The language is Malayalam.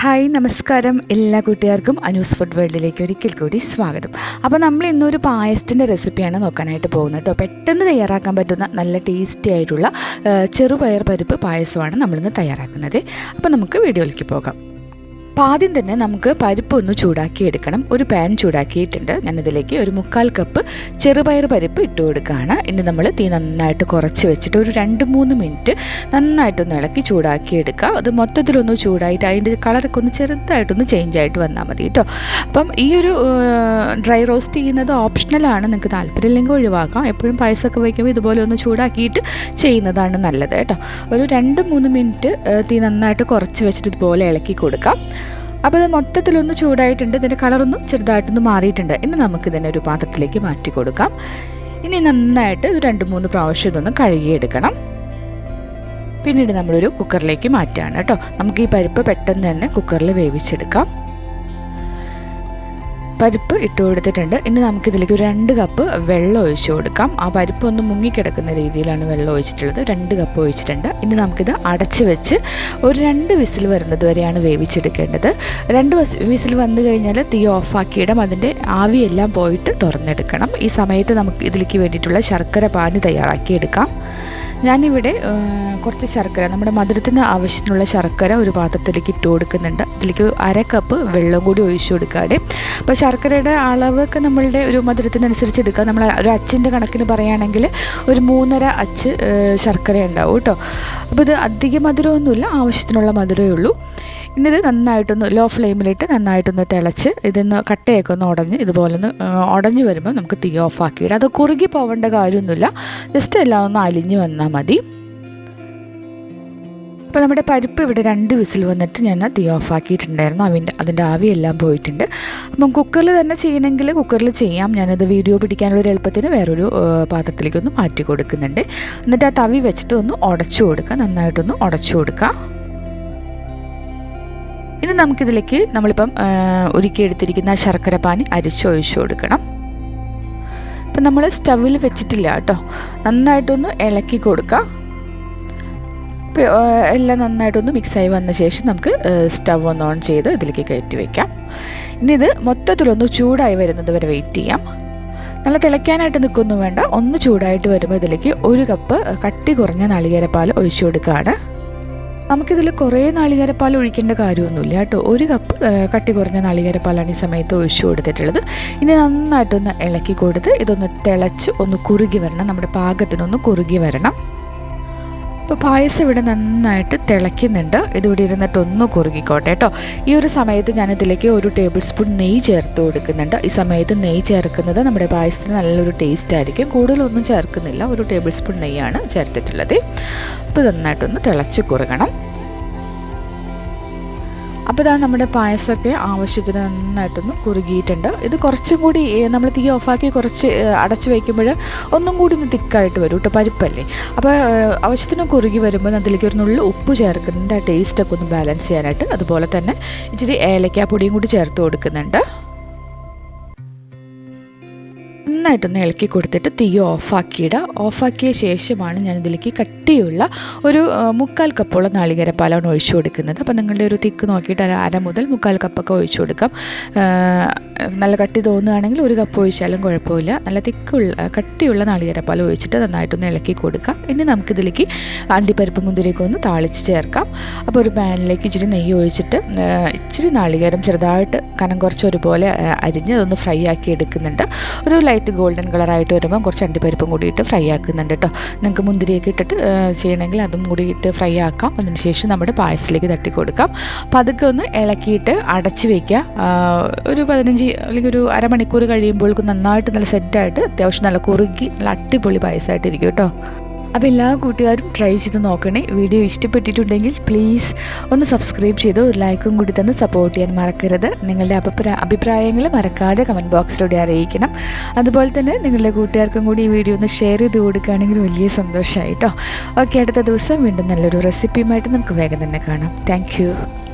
ഹായ് നമസ്കാരം എല്ലാ കൂട്ടുകാർക്കും അനൂസ് ഫുഡ് വേൾഡിലേക്ക് ഒരിക്കൽ കൂടി സ്വാഗതം. അപ്പോൾ നമ്മൾ ഇന്നൊരു പായസത്തിന്റെ റെസിപ്പിയാണ് നോക്കാനായിട്ട് പോകുന്നത് കേട്ടോ. പെട്ടെന്ന് തയ്യാറാക്കാൻ പറ്റുന്ന നല്ല ടേസ്റ്റി ആയിട്ടുള്ള ചെറുപയർ പരിപ്പ് പായസമാണ് നമ്മളിന്ന് തയ്യാറാക്കുന്നത്. അപ്പോൾ നമുക്ക് വീഡിയോയിലേക്ക് പോകാം. അപ്പോൾ ആദ്യം തന്നെ നമുക്ക് പരിപ്പ് ഒന്ന് ചൂടാക്കി എടുക്കണം. ഒരു പാൻ ചൂടാക്കിയിട്ടുണ്ട്. ഞാനിതിലേക്ക് ഒരു മുക്കാൽ കപ്പ് ചെറുപയർ പരിപ്പ് ഇട്ട് കൊടുക്കുകയാണ്. ഇനി നമ്മൾ തീ നന്നായിട്ട് കുറച്ച് വെച്ചിട്ട് ഒരു രണ്ട് മൂന്ന് മിനിറ്റ് നന്നായിട്ടൊന്ന് ഇളക്കി ചൂടാക്കി എടുക്കുക അത് മൊത്തത്തിലൊന്ന് ചൂടായിട്ട് അതിന്റെ കളറൊക്കെ ഒന്ന് ചെറുതായിട്ടൊന്ന് ചേഞ്ച് ആയിട്ട് വന്നാൽ മതി കേട്ടോ. അപ്പം ഈ ഒരു ഡ്രൈ റോസ്റ്റ് ചെയ്യുന്നത് ഓപ്ഷണലാണ് നിങ്ങൾക്ക് താല്പര്യമില്ലെങ്കിൽ ഒഴിവാക്കാം. എപ്പോഴും പായസമൊക്കെ വയ്ക്കുമ്പോൾ ഇതുപോലെ ഒന്ന് ചൂടാക്കിയിട്ട് ചെയ്യുന്നതാണ് നല്ലത് കേട്ടോ. ഒരു രണ്ട് മൂന്ന് മിനിറ്റ് തീ നന്നായിട്ട് കുറച്ച് വെച്ചിട്ട് ഇതുപോലെ ഇളക്കി കൊടുക്കാം. അപ്പോൾ ഇത് മൊത്തത്തിലൊന്ന് ചൂടായിട്ടുണ്ട്. ഇതിന്റെ കളറൊന്നും ചെറുതായിട്ടൊന്ന് മാറിയിട്ടുണ്ട്. ഇനി നമുക്കിതിനെ ഒരു പാത്രത്തിലേക്ക് മാറ്റി കൊടുക്കാം. ഇനി നന്നായിട്ട് ഇത് രണ്ട് മൂന്ന് പ്രാവശ്യം ഇതൊന്ന് കഴുകിയെടുക്കണം. പിന്നീട് നമ്മളൊരു കുക്കറിലേക്ക് മാറ്റുകയാണ് കേട്ടോ. നമുക്ക് ഈ പരിപ്പ് പെട്ടെന്ന് തന്നെ കുക്കറിൽ വേവിച്ചെടുക്കാം. പരിപ്പ് ഇട്ട് കൊടുത്തിട്ടുണ്ട്. ഇനി നമുക്കിതിലേക്ക് ഒരു രണ്ട് കപ്പ് വെള്ളം ഒഴിച്ച് കൊടുക്കാം. ആ പരിപ്പ് ഒന്ന് മുങ്ങിക്കിടക്കുന്ന രീതിയിലാണ് വെള്ളം ഒഴിച്ചിട്ടുള്ളത്. രണ്ട് കപ്പ് ഒഴിച്ചിട്ടുണ്ട്. ഇനി നമുക്കിത് അടച്ച് വെച്ച് ഒരു രണ്ട് വിസിൽ വരുന്നത് വരെയാണ് വേവിച്ചെടുക്കേണ്ടത്. രണ്ട് വിസിൽ വന്നു കഴിഞ്ഞാൽ തീ ഓഫാക്കിയിടാം അതിന്റെ ആവിയെല്ലാം പോയിട്ട് തുറന്നെടുക്കണം. ഈ സമയത്ത് നമുക്ക് ഇതിലേക്ക് വേണ്ടിയിട്ടുള്ള ശർക്കര പാനി തയ്യാറാക്കി എടുക്കാം ഞാനിവിടെ കുറച്ച് ശർക്കര നമ്മുടെ മധുരത്തിന് ആവശ്യത്തിനുള്ള ശർക്കര ഒരു പാത്രത്തിലേക്ക് ഇട്ട് കൊടുക്കുന്നുണ്ട്. അതിലേക്ക് അര കപ്പ് വെള്ളം കൂടി ഒഴിച്ചു കൊടുക്കാതെ അപ്പോൾ ശർക്കരയുടെ അളവൊക്കെ നമ്മളുടെ ഒരു മധുരത്തിനനുസരിച്ച് എടുക്കുക നമ്മൾ ഒരു അച്ചിന്റെ കണക്കിന് പറയുകയാണെങ്കിൽ ഒരു മൂന്നര അച്ച് ശർക്കര ഉണ്ടാവും കേട്ടോ. അപ്പോൾ ഇത് അധിക മധുരമൊന്നുമില്ല ആവശ്യത്തിനുള്ള മധുരമേ ഉള്ളൂ. ഇനി ഇത് നന്നായിട്ടൊന്ന് ലോ ഫ്ലെയിമിലിട്ട് നന്നായിട്ടൊന്ന് തിളച്ച് ഇതൊന്ന് കട്ടയൊക്കെ ഒന്ന് ഉടഞ്ഞ് ഇതുപോലെ ഒന്ന് ഉടഞ്ഞു വരുമ്പോൾ നമുക്ക് തീ ഓഫാക്കിയിടാം അത് കുറുകി പോവേണ്ട കാര്യമൊന്നുമില്ല. ജസ്റ്റ് എല്ലാം ഒന്ന് അലിഞ്ഞ് വന്നാൽ മതി. അപ്പോൾ നമ്മുടെ പരിപ്പ് ഇവിടെ രണ്ട് വിസിൽ വന്നിട്ട് ഞാൻ തീ ഓഫാക്കിയിട്ടുണ്ടായിരുന്നു. അതിന്റെ അതിന്റെ ആവിയെല്ലാം പോയിട്ടുണ്ട്. അപ്പം കുക്കറിൽ തന്നെ ചെയ്യണമെങ്കിൽ കുക്കറിൽ ചെയ്യാം. ഞാനത് വീഡിയോ പിടിക്കാനുള്ള ഒരു എളുപ്പത്തിന് വേറൊരു പാത്രത്തിലേക്കൊന്ന് മാറ്റി കൊടുക്കുന്നുണ്ട്. എന്നിട്ട് ആ തവി വെച്ചിട്ട് ഒന്ന് ഉടച്ചു കൊടുക്കുക നന്നായിട്ടൊന്ന് ഉടച്ചു കൊടുക്കുക ഇനി നമുക്കിതിലേക്ക് നമ്മളിപ്പം ഒരുക്കിയെടുത്തിരിക്കുന്ന ശർക്കര പാനി അരിച്ചൊഴിച്ചു കൊടുക്കണം ഇപ്പം നമ്മൾ സ്റ്റവിൽ വെച്ചിട്ടില്ല കേട്ടോ. നന്നായിട്ടൊന്ന് ഇളക്കി കൊടുക്കുക എല്ലാം നന്നായിട്ടൊന്ന് മിക്സായി വന്ന ശേഷം നമുക്ക് സ്റ്റവ് ഒന്ന് ഓൺ ചെയ്ത് ഇതിലേക്ക് കയറ്റി വയ്ക്കാം ഇനി ഇത് മൊത്തത്തിലൊന്ന് ചൂടായി വരുന്നത് വരെ വെയിറ്റ് ചെയ്യാം. നല്ല തിളയ്ക്കാനായിട്ട് നിൽക്കൊന്നും വേണ്ട. ഒന്ന് ചൂടായിട്ട് വരുമ്പോൾ ഇതിലേക്ക് ഒരു കപ്പ് കട്ടി കുറഞ്ഞ നാളികേരപ്പാൽ ഒഴിച്ചു കൊടുക്കുകയാണ്. നമുക്കിതിൽ കുറേ നാളികേരപ്പാൽ ഒഴിക്കേണ്ട കാര്യമൊന്നുമില്ല കേട്ടോ. ഒരു കപ്പ് കട്ടി കുറഞ്ഞ നാളികേരപ്പാലാണ് ഈ സമയത്ത് ഒഴിച്ചു കൊടുത്തിട്ടുള്ളത്. ഇനി നന്നായിട്ടൊന്ന് ഇളക്കി കൊടുത്ത് ഇതൊന്ന് തിളച്ച് ഒന്ന് കുറുകി വരണം. നമ്മുടെ പാകത്തിനൊന്ന് കുറുകി വരണം. ഇപ്പോൾ പായസം ഇവിടെ നന്നായിട്ട് തിളയ്ക്കുന്നുണ്ട്. ഇതിവിടെ ഇരുന്നിട്ട് ഒന്ന് കുറുകിക്കോട്ടെ കേട്ടോ ഈ ഒരു സമയത്ത് ഞാനിതിലേക്ക് ഒരു ടേബിൾ സ്പൂൺ നെയ്യ് ചേർത്ത് കൊടുക്കുന്നുണ്ട്. ഈ സമയത്ത് നെയ്യ് ചേർക്കുന്നത് നമ്മുടെ പായസത്തിന് നല്ലൊരു ടേസ്റ്റ് ആയിരിക്കും. കൂടുതലൊന്നും ചേർക്കുന്നില്ല. ഒരു ടേബിൾ സ്പൂൺ നെയ്യാണ് ചേർത്തിട്ടുള്ളത്. അപ്പോൾ നന്നായിട്ടൊന്ന് തിളച്ച് കുറുകണം. അപ്പോൾ ഇതാ നമ്മുടെ പായസമൊക്കെ ആവശ്യത്തിന് നന്നായിട്ടൊന്ന് കുറുകിയിട്ടുണ്ട്. ഇത് കുറച്ചും കൂടി നമ്മൾ തീ ഓഫാക്കി കുറച്ച് അടച്ച് വയ്ക്കുമ്പോൾ ഒന്നും കൂടി ഒന്ന് തിക്കായിട്ട് വരും കേട്ടോ പരിപ്പല്ലേ. അപ്പോൾ ആവശ്യത്തിന് കുറുകി വരുമ്പോൾ അതിലേക്ക് ഒരു നുള്ളു ഉപ്പ് ചേർക്കുന്നുണ്ട്. ആ ടേസ്റ്റൊക്കെ ഒന്ന് ബാലൻസ് ചെയ്യാനായിട്ട്. അതുപോലെ തന്നെ ഇച്ചിരി ഏലക്കാപ്പൊടിയും കൂടി ചേർത്ത് കൊടുക്കുന്നുണ്ട്. നന്നായിട്ടൊന്ന് ഇളക്കി കൊടുത്തിട്ട് തീ ഓഫാക്കിയിടുക ഓഫാക്കിയ ശേഷമാണ് ഞാൻ ഇതിലേക്ക് കട്ടിയുള്ള ഒരു മുക്കാൽ മുക്കാൽ കപ്പോളം നാളികേരപ്പാലാണ് ഒഴിച്ചു കൊടുക്കുന്നത്. അപ്പോൾ നിങ്ങളുടെ ഒരു തിക്ക് നോക്കിയിട്ട് ഒരു അര മുതൽ മുക്കാൽ കപ്പൊക്കെ ഒഴിച്ചു കൊടുക്കാം. നല്ല കട്ടി തോന്നുകയാണെങ്കിൽ ഒരു കപ്പ് ഒഴിച്ചാലും കുഴപ്പമില്ല. നല്ല തിക്കുള്ള കട്ടിയുള്ള നാളികേരപ്പാൽ ഒഴിച്ചിട്ട് നന്നായിട്ടൊന്ന് ഇളക്കി കൊടുക്കാം. ഇനി നമുക്കിതിലേക്ക് അണ്ടിപ്പരിപ്പ് മുന്തിരിയൊക്കെ ഒന്ന് താളിച്ച് ചേർക്കാം. അപ്പോൾ ഒരു പാനിലേക്ക് ഇച്ചിരി നെയ്യ് ഒഴിച്ചിട്ട് ഇച്ചിരി നാളികേരം ചെറുതായിട്ട് കനം കുറച്ച് ഒരുപോലെ അരിഞ്ഞ് അതൊന്ന് ഫ്രൈ ആക്കി എടുക്കുന്നുണ്ട്. ഒരു ലൈറ്റ് ഗോൾഡൻ കളറായിട്ട് വരുമ്പോൾ കുറച്ച് അണ്ടിപ്പരിപ്പും കൂടി ഇട്ട് ഫ്രൈ ആക്കുന്നുണ്ട് കേട്ടോ നിങ്ങൾക്ക് മുന്തിരിയൊക്കെ ഇട്ടിട്ട് ചെയ്യണമെങ്കിൽ അതും കൂടി ഇട്ട് ഫ്രൈ ആക്കാം. അതിനുശേഷം നമ്മുടെ പായസത്തിലേക്ക് തട്ടി കൊടുക്കാം അപ്പോൾ അതൊക്കെ ഒന്ന് ഇളക്കിയിട്ട് അടച്ച് വയ്ക്കുക ഒരു പതിനഞ്ച് അല്ലെങ്കിൽ ഒരു അരമണിക്കൂർ കഴിയുമ്പോഴേക്കും നന്നായിട്ട് നല്ല സെറ്റായിട്ട് അത്യാവശ്യം നല്ല കുറുകി നല്ല അടിപൊളി പായസമായിട്ടിരിക്കും കേട്ടോ അപ്പോൾ എല്ലാ കൂട്ടുകാരും ട്രൈ ചെയ്ത് നോക്കണേ. വീഡിയോ ഇഷ്ടപ്പെട്ടിട്ടുണ്ടെങ്കിൽ പ്ലീസ് ഒന്ന് സബ്സ്ക്രൈബ് ചെയ്ത് ഒരു ലൈക്കും കൂടി തന്ന് സപ്പോർട്ട് ചെയ്യാൻ മറക്കരുത്. നിങ്ങളുടെ അഭിപ്രായ അഭിപ്രായങ്ങൾ മറക്കാതെ കമന്റ് ബോക്സിലൂടെ അറിയിക്കണം. അതുപോലെ തന്നെ നിങ്ങളുടെ കൂട്ടുകാർക്കും കൂടി ഈ വീഡിയോ ഒന്ന് ഷെയർ ചെയ്ത് കൊടുക്കുകയാണെങ്കിൽ വലിയ സന്തോഷമായി കേട്ടോ ഓക്കെ അടുത്ത ദിവസം വീണ്ടും നല്ലൊരു റെസിപ്പിയുമായിട്ട് നമുക്ക് വേഗം തന്നെ കാണാം. താങ്ക്